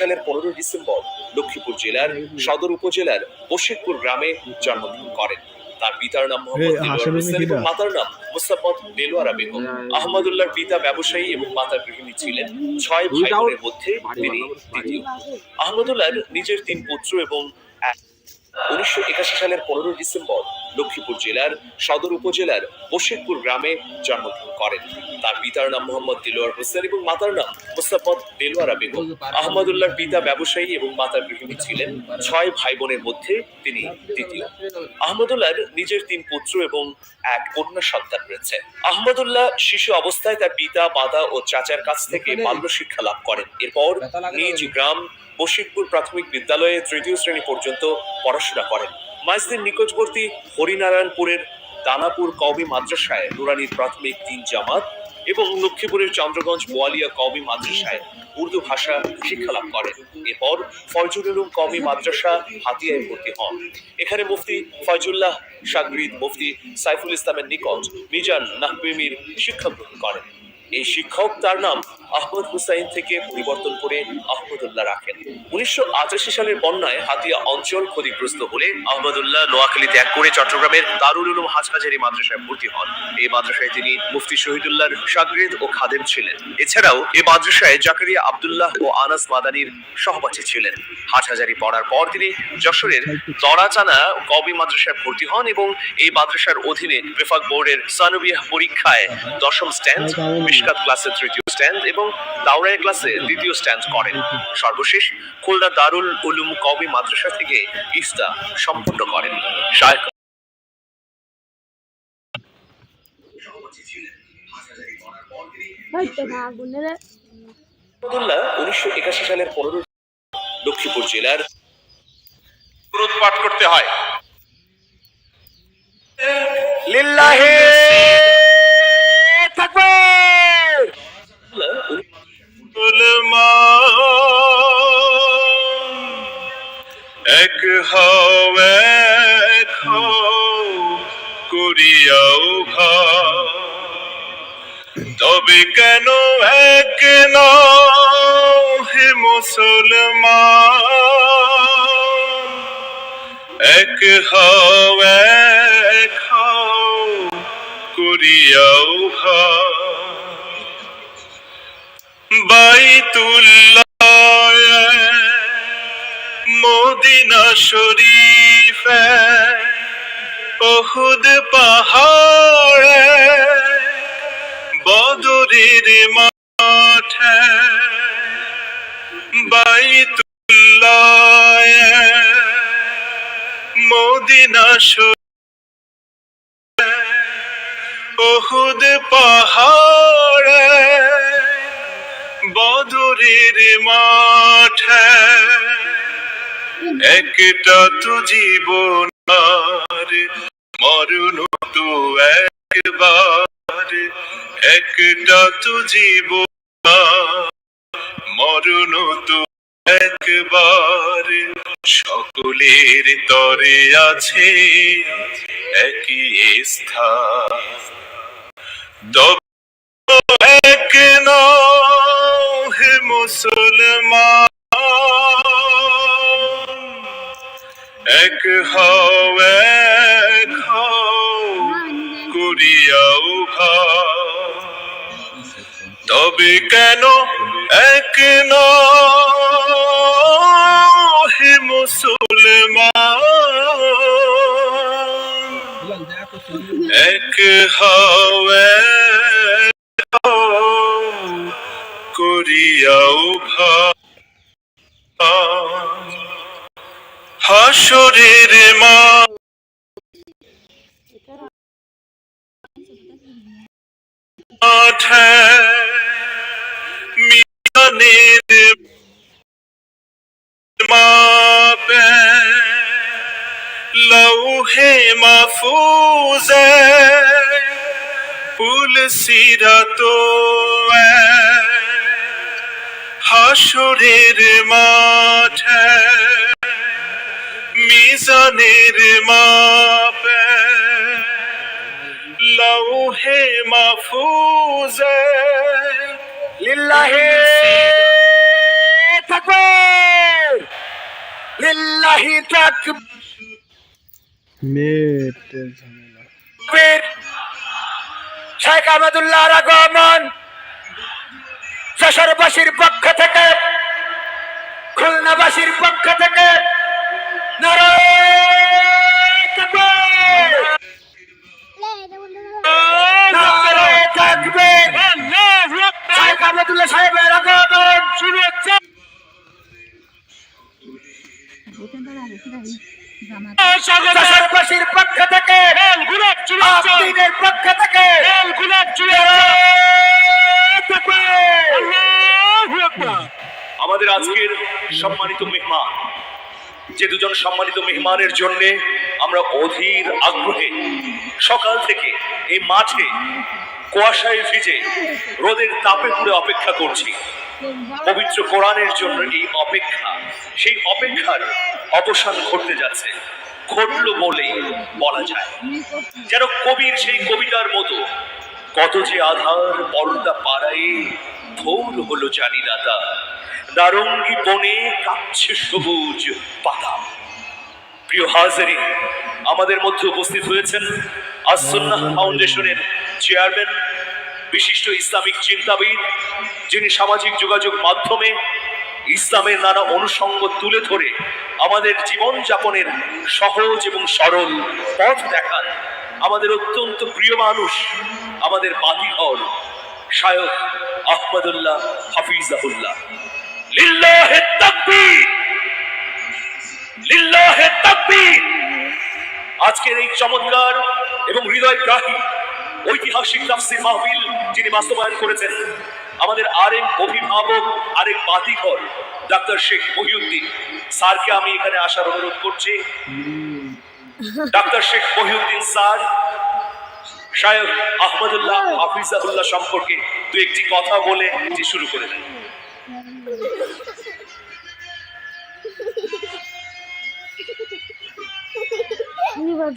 সালের পনেরোই ডিসেম্বর লক্ষ্মীপুর জেলার সদর উপজেলার বশিকপুর গ্রামে জন্মগ্রহণ করেন। তার পিতার নাম মোহাম্মদ হোসেন এবং মাতার নাম মুস্তাফত দেলোয়ারা বেগম। আহমদুল্লাহর পিতা ব্যবসায়ী এবং মাতা গৃহিণী ছিলেন। ছয় ভাই বোনের মধ্যে তিনি দ্বিতীয়। আহমদুল্লাহর নিজের তিন পুত্র এবং উনিশশো একাশি সালের পনেরোই ডিসেম্বর লক্ষ্মীপুর জেলার সদর উপজেলার বশিকপুর গ্রামে জন্মগ্রহণ করেন। তার পিতার নাম মোহাম্মদ দিলোয়ার হোসেন এবং মাতার নাম মুস্তাফত দেলোয়ারা বেগম। আহমদুল্লাহর পিতা ব্যবসায়ী এবং মাতা গৃহিণী ছিলেন। ছয় ভাই বোনের মধ্যে তিনি দ্বিতীয়। আহমদুল্লাহর নিজের তিন পুত্র এবং এক কন্যা সন্তান রয়েছে। আহমদুল্লাহ শিশু অবস্থায় তার পিতা, মাতা ও চাচার কাছ থেকে বাল্য শিক্ষা লাভ করেন। এরপর নিজ গ্রাম বশিকপুর প্রাথমিক বিদ্যালয়ে তৃতীয় শ্রেণি পর্যন্ত পড়াশোনা করেন। মাইজদিন নিকটবর্তী হরিনারায়ণপুরের দানাপুর কওমি মাদ্রাসায় নুরানির প্রাথমিক তিন জামাত এবং লক্ষ্মীপুরের চন্দ্রগঞ্জ বোয়ালিয়া কওমি মাদ্রাসায় উর্দু ভাষা শিক্ষা লাভ করেন। এরপর ফয়জুল উলুম কওমি মাদ্রাসা হাতিয়ায় ভর্তি হন। এখানে মুফতি ফয়জুল্লাহ সাগরিদ, মুফতি সাইফুল ইসলামের নিকট মিজান নাহবিমির শিক্ষা গ্রহণ করেন। এই শিক্ষক তার নাম আহমদ হুসাইন থেকে পরিবর্তন করে আহমদুল্লাহ রাখেন। উনিশশো আটাশি সালের বন্যায় হাতিয়া অঞ্চল ক্ষতিগ্রস্ত হলে আহমদুল্লাহ নোয়াখালী ত্যাগ করে চট্টগ্রামের দারুল উলুম হাজহাজারি মাদ্রাসায় ভর্তি হন। এই মাদ্রাসায় তিনি মুফতি শহীদুল্লাহর সাগরেদ ও খাদেম ছিলেন। এছাড়াও এই মাদ্রাসায় জাকারিয়া আব্দুল্লাহ ও আনাস মাদানির সহপাঠী ছিলেন। হাটহাজারি পড়ার পর তিনি যশোরের দরাচানা কবি মাদ্রাসায় ভর্তি হন এবং এই মাদ্রাসার অধীনে প্রেফাক বোর্ডের সানবিয়াহ পরীক্ষায় দশম স্ট্যান্ড মিশকাত ক্লাসে তৃতীয় স্ট্যান্ড এবং দাওরাই ক্লাসে দ্বিতীয় স্ট্যান্ড করেন। সর্বশেষ খুলনা দারুল উলুম কবি মাদ্রাসা থেকে ইস্তা সম্পন্ন করেন। শায়েখ হয়তো না আগুনের আহমদুল্লাহ উনিশশো একাশি সালের পনেরো লক্ষ্মীপুর জেলার পাঠ করতে হয়। লিল্লাহে এক হও এক হও, করিয়াও তবে কেন এক নও হে মুসলমান? এক হও এক হও, করিয়াও ভাই বাইতুল্লাহ মদিনা শরীফ ওহুদ পাহাড় বদরের মাঠে বাইতুল্লাহ মদিনা শরীফ ওহুদ পাহাড় বদরের মাঠে, একটা তো জীবন মরণ তো একবার। একটা তো জীবন মরণ তো একবার। সকলের তরে আছে একই স্থান। এক হও এক হও করিয়াও তবে কেন এক হে মুসলমান? এক হও, এক করিয়াও ভাই হাসরের মা। মাঠে মিজানের মাপে লৌহে মাফুজে ফুল সিরাত হাসরের মাঠে মিজানের মাপে, লৌহে মাফুজে লিল্লাহে তাকবীর, লিল্লাহি নেটের ঝামেলা তাকবীর। শেখ আহমদুল্লাহর আগমন যশোরবাসীর পক্ষ থেকে, খুলনাবাসীর পক্ষ থেকে নারায়ণ তাকবীর নারায়ণ তাকবীর শেখ আহমদুল্লাহ সাহেবের আগমন শুভেচ্ছা যশোরবাসীর পক্ষ থেকে আফদিনের পক্ষ থেকে আমাদের আজকের সম্মানিত মেহমান যে দুজন সম্মানিত মেহমানের জন্য আমরা অধীর আগ্রহে সকাল থেকে এই মাঠে কুয়াশায় ভিজে রোদের তাপে পুড়ে অপেক্ষা করছি। পবিত্র কোরআনের জন্য এই অপেক্ষা, সেই অপেক্ষার অবসান ঘটতে যাচ্ছে, ঘটলো বলেই বলা যায়। যেন কবির সেই কবিতার মতো কত যে আধার পর্দা পাড়ায়ে ভোর হলো জানি তা। নারঙ্গি বনে কাঁপছে সবুজ পাতা প্রিয় হাজারি, আমাদের মধ্যে উপস্থিত হয়েছেন আসন্নাহ ফাউন্ডেশনের চেয়ারম্যান, বিশিষ্ট ইসলামিক চিন্তাবিদ, যিনি সামাজিক যোগাযোগ মাধ্যমে ইসলামের নানা অনুষঙ্গ তুলে ধরে আমাদের জীবন যাপনের সহজ এবং সরল পথ দেখান। আমাদের অত্যন্ত প্রিয় মানুষ, আমাদের বাতিঘর শায়ক আহমদুল্লাহ হাফিজাহুল্লাহ। লিল্লাহে তাকবীর! লিল্লাহে তাকবীর! আজকের এই চমৎকার এবং হৃদয়গ্রাহী ঐতিহাসিক তাফসির মাহফিল যিনি বাস্তবায়ন করেছেন আমাদের আরেক অভিভাবক আরেক বাতিঘর ডাক্তার শেখ মহিউদ্দিন। স্যারকে আমি এখানে আসার অনুরোধ করছি। ডাক্তার শেখ মহিউদ্দিন স্যার শায়ক আহমদুল্লাহ হাফিজাহুল্লাহ সম্পর্কে দু একটি কথা বলে এটি শুরু করে দেন।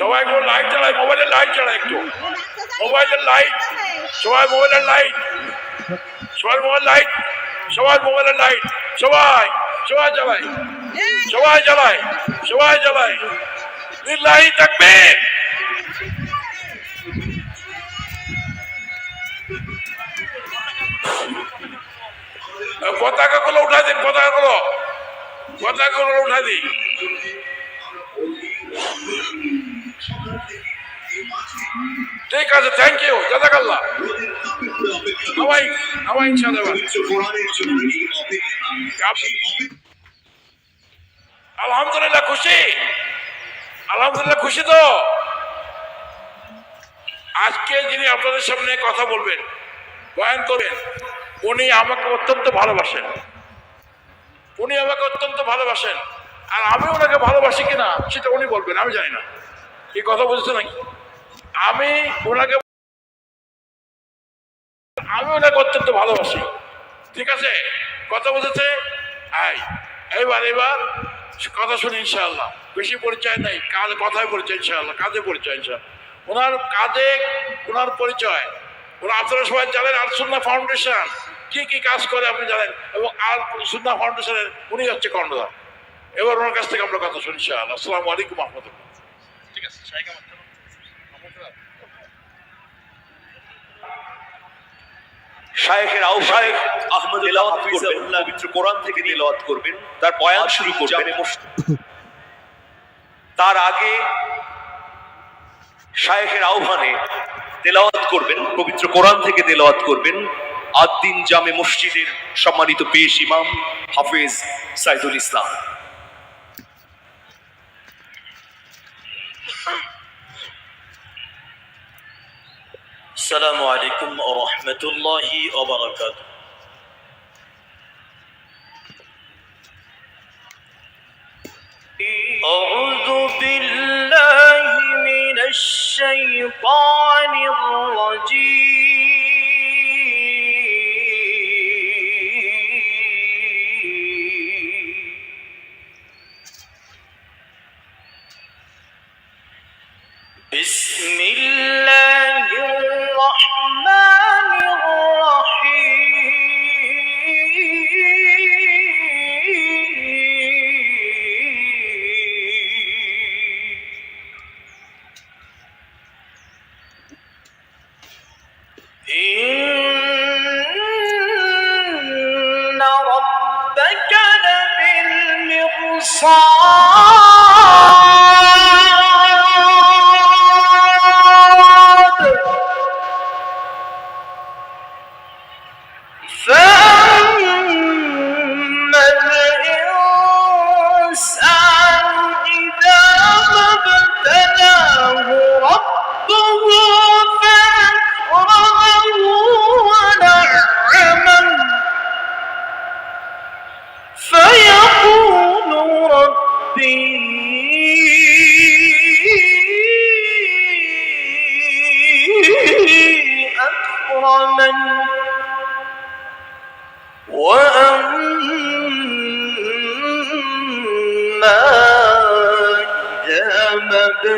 সবাই একটু লাইট চালায় মোবাইলের লাইট চালায় একটু। মোবাইলের লাইট সবাই মোবাইলের লাইট সবাই মোবাইল লাইট সবাই মোবাইলের লাইট সবাই সবাই জ্বালায় সবাই জ্বালায় সবাই জ্বালায়। লাইট থাকবে। পতাকা গুলো উঠাই দিন পতাকা গুলো পতাকা গুলো উঠাই দিন। ঠিক আছে থ্যাংক ইউ জাজাকাল্লাহ সবাই সবাই আলহামদুলিল্লাহ খুশি। আলহামদুলিল্লাহ খুশি তো? আজকে যিনি আপনাদের সামনে কথা বলবেন, বয়ান করবেন উনি আমাকে অত্যন্ত ভালোবাসেন। উনি আমাকে অত্যন্ত ভালোবাসেন। আর আমি ওনাকে ভালোবাসি কিনা, সেটা উনি বলবেন, আমি জানি না। এই কথা বুঝতে নাকি? আমি ওনাকে আমি ওনাকে অত্যন্ত ভালোবাসি। ঠিক আছে? কথা বুঝেছে আই এবার এবার কথা শুনি ইনশাআল্লাহ। বেশি পরিচয় নেই। কাজ কথায় পরিচয় ইনশাআল্লাহ, কাজে পরিচয় ইনশাআল্লাহ। ওনার কাজে ওনার পরিচয়। ওরা আপনারা সবাই জানেন আর সুন্না ফাউন্ডেশন কি কি কাজ করে আপনি জানেন? এবং আর সুন্না ফাউন্ডেশনের উনি হচ্ছে কর্ণধার এবার ওনার কাছ থেকে আমরা কথা শুনি ইনশাআল্লাহ। আসসালামু আলাইকুম আহমদুল্লাহ ঠিক আছে শায়েখের আহমদ তেলাওয়াত করবেন পবিত্র কোরআন থেকে তেলাওয়াত করবেন তার বয়ান শুরু করবেন। তার আগে শায়েখের আহ্বানে তেলাওয়াত করবেন পবিত্র কোরআন থেকে তেলাওয়াত করবেন আদ্দিন জামে মসজিদের সম্মানিত পেশ ইমাম হাফেজ Saidul Islam السلام عليكم ورحمة الله وبركاته أعوذ بالله من الشيطان الرجيم فكان بالمرصاد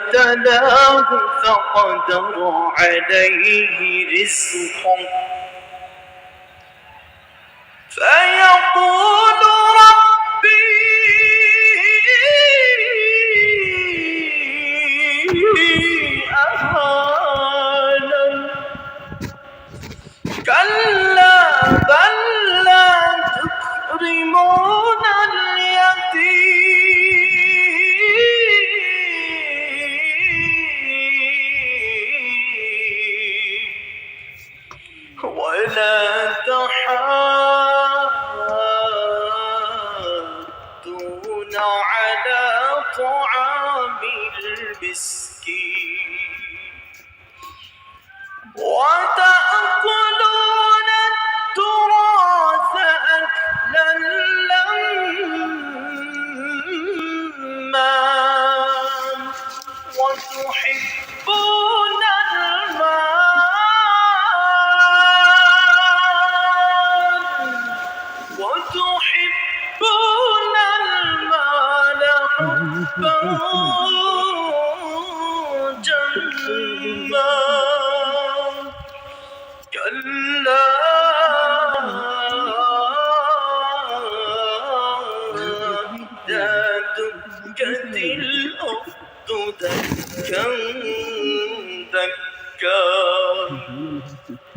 ابتلاه فقدر عليه رزقه. فيقول تحب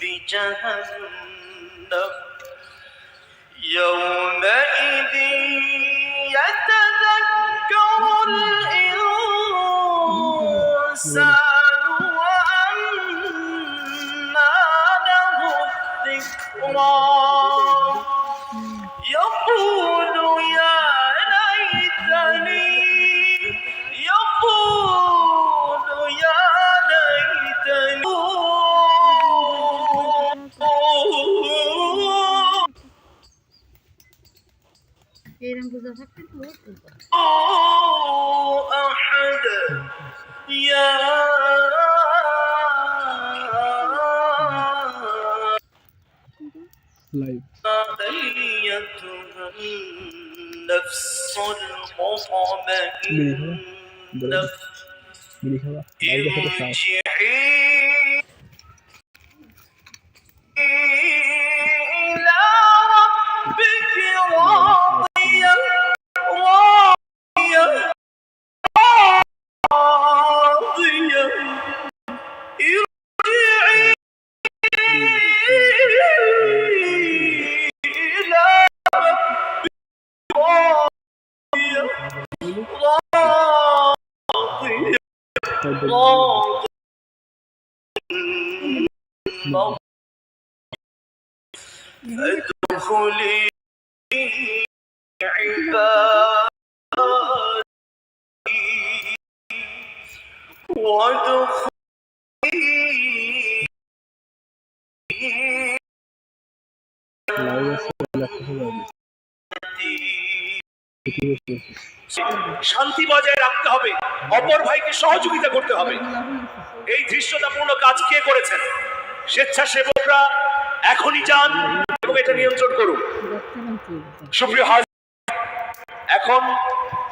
بجهنم. يومئذ يتذكر الإنسان Yerin burada saklı mı? Allahu ahad. Ya Live. النفس المطمئنة بلي هوا بلي هوا صراط فادخلي عبادي وادخلي لا يصل لك هو শান্তি বজায় রাখতে হবে। অপর ভাইকে সহযোগিতা করতে হবে। এই দৃশ্যতাপূর্ণ কাজ কে করেছেন? স্বেচ্ছাসেবকরা এখনই যান এবং এটা নিয়ন্ত্রণ করুন। সুপ্রিয় হাজ, এখন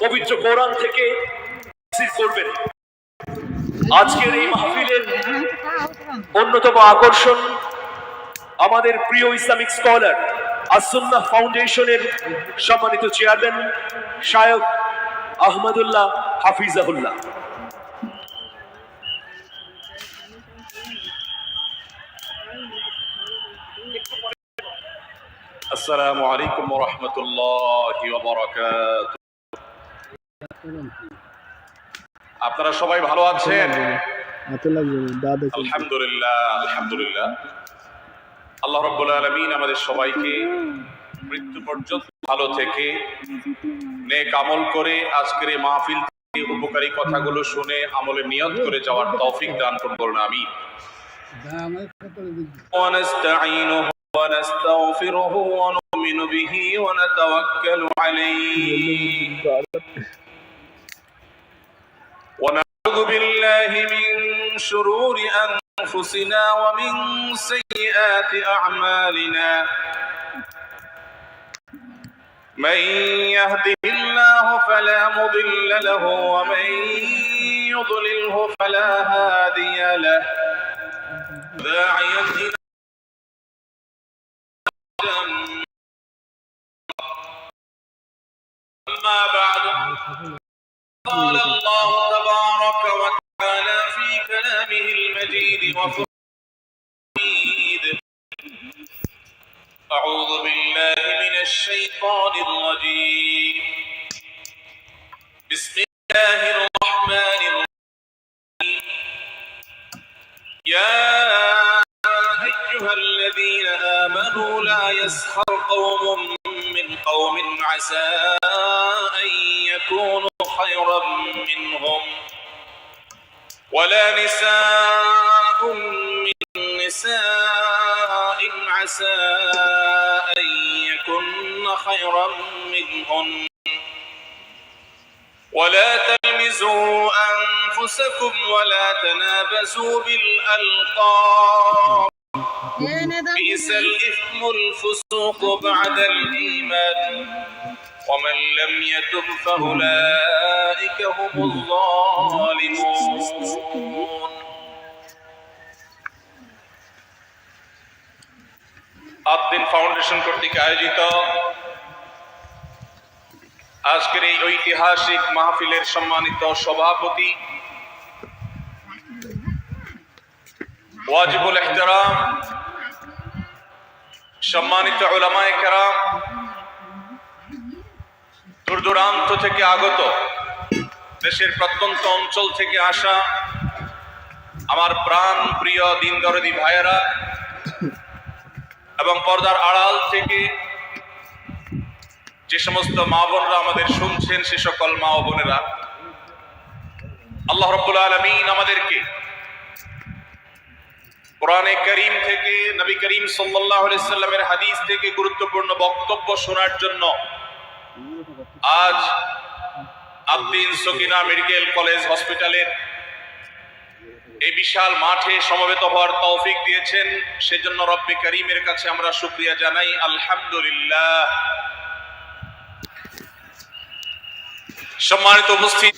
পবিত্র কোরআন থেকে করবেন। আজকের এই মাহফিলের অন্যতম আকর্ষণ আমাদের প্রিয় ইসলামিক স্কলার আসুল্লাহ ফাউন্ডেশনের সম্মানিত চেয়ারম্যান শায়ক আহমদুল্লাহ হাফিজাহুল্লাহ। আসসালামু আলাইকুম রহমতুল্লাহ আপনারা সবাই ভালো আছেন? আলহামদুলিল্লাহ আলহামদুলিল্লাহ। আল্লাহ রব্বুল আলমিন আমাদের সবাইকে মৃত্যু পর্যন্ত ভালো থেকে নেক আমল করে আজকের এই মাহফিল থেকে উপকারী কথাগুলো শুনে আমলে নিয়ত করে যাওয়ার তৌফিক দান করুন আমি ونستعينه ونستغفره ونؤمن به ونتوكل عليه ونعوذ بالله من شرور أنفسنا ومن سيئات أعمالنا. من يهده الله فلا مضل له ومن يضلله فلا هادي له. داعيا إلى أما بعد قال الله وفريد أعوذ بالله من الشيطان الرجيم. بسم الله الرحمن الرحيم. يا أيها الذين آمنوا لا يسخر قوم من قوم عسى أن يكونوا خيرا منهم ولا نساء من نساء عسى أن يكن خيرا منهن. ولا تلمزوا أنفسكم ولا تنابزوا بالألقاب. بئس الإثم الفسوق بعد الإيمان. ومن لم يتب فأولئك هم الظالمون. আদ্দিন ফাউন্ডেশন কর্তৃক আয়োজিত আজকের এই ঐতিহাসিক মাহফিলের সম্মানিত সভাপতি ওয়াজিবুল এহতারাম, সম্মানিত ওলামায়ে কেরাম দূর দূরান্ত থেকে আগত, দেশের প্রত্যন্ত অঞ্চল থেকে আসা আমার প্রাণ প্রিয় দিন দরদি ভাইয়েরা এবং পর্দার আড়াল থেকে যে সমস্ত মা বোনরা আমাদের শুনছেন, সে সকল মা ও বোনেরা, আল্লাহ রব্বুল আলমিন আমাদেরকে কোরআনে করিম থেকে, নবী করিম সাল্লাহ সাল্লামের হাদিস থেকে গুরুত্বপূর্ণ বক্তব্য শোনার জন্য আজ আব্দিন সকিনা মেডিকেল কলেজ হসপিটালের এই বিশাল মাঠে সমবেত হওয়ার তৌফিক দিয়েছেন। সেজন্য রব্বি করিমের কাছে আমরা শুক্রিয়া জানাই। আলহামদুলিল্লাহ। সম্মানিত উপস্থিত